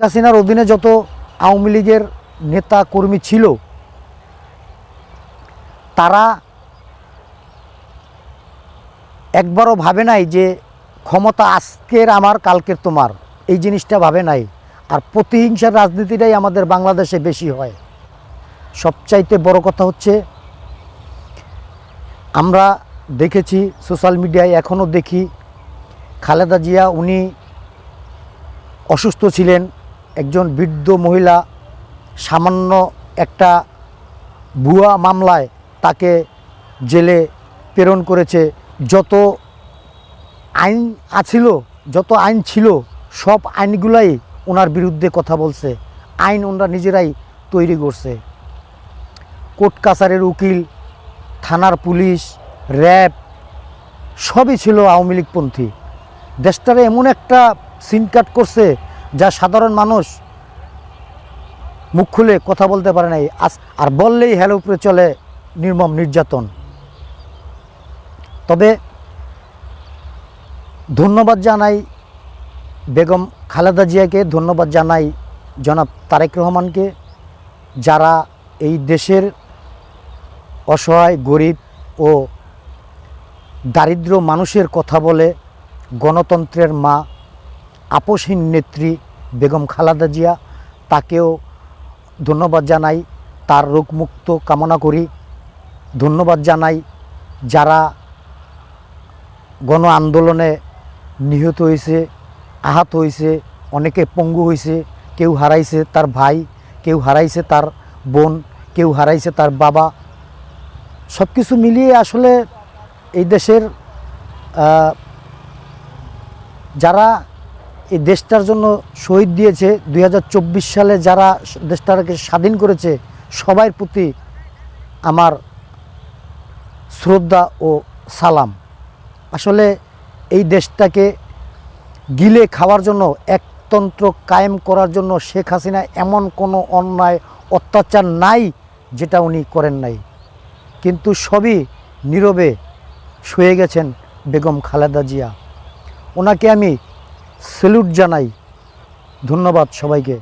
হাসিনার অধীনে যত আওয়ামী লীগের নেতা কর্মী ছিল, তারা একবারও ভাবে নাই যে ক্ষমতা আজকের আমার, কালকের তোমার। এই জিনিসটা ভাবে নাই। আর প্রতিহিংসার রাজনীতিটাই আমাদের বাংলাদেশে বেশি হয়। সবচাইতে বড় কথা হচ্ছে, আমরা দেখেছি সোশ্যাল মিডিয়ায় এখনও দেখি, খালেদা জিয়া উনি অসুস্থ ছিলেন। একজন বৃদ্ধ মহিলা সামান্য একটা ভুয়া মামলায় তাকে জেলে প্রেরণ করেছে। যত আইন আছিল, যত আইন ছিল, সব আইনগুলাই ওনার বিরুদ্ধে কথা বলছে। আইন ওনারা নিজেরাই তৈরি করছে। কোর্ট কাছারের উকিল, থানার পুলিশ, র্যাব, সবই ছিল আওয়ামী লীগপন্থী। দেশটারে এমন একটা সিনকাট করছে যা সাধারণ মানুষ মুখ খুলে কথা বলতে পারে নাই আস- আর বললেই হেলে উপরে চলে নির্মম, নির্যাতন। তবে ধন্যবাদ জানাই বেগম খালেদা জিয়াকে, ধন্যবাদ জানাই জনাব তারেক রহমানকে, যারা এই দেশের অসহায়, গরিব ও দারিদ্র মানুষের কথা বলে গণতন্ত্রের মা আপসহীন নেত্রী বেগম খালাদা জিয়া, তাকেও ধন্যবাদ জানাই, তার রোগমুক্ত কামনা করি। ধন্যবাদ জানাই যারা গণ আন্দোলনে নিহত হয়েছে, আহত হয়েছে, অনেকে পঙ্গু হয়েছে, কেউ হারাইছে তার ভাই, কেউ হারাইছে তার বোন, কেউ হারাইছে তার বাবা। সব কিছু মিলিয়ে আসলে এই দেশের যারা এই দেশটার জন্য শহীদ দিয়েছে দু হাজার চব্বিশ সালে যারা দেশটাকে স্বাধীন করেছে সবার প্রতি আমার শ্রদ্ধা ও সালাম। আসলে এই দেশটাকে গিলে খাওয়ার জন্য, একতন্ত্র কায়েম করার জন্য শেখ হাসিনা এমন কোনো অন্যায়, অত্যাচার নাই যেটা উনি করেন নাই। কিন্তু সবই নীরবে শুয়ে গেছেন বেগম খালেদা জিয়া। ওনাকে আমি স্যালুট জানাই। ধন্যবাদ সবাইকে।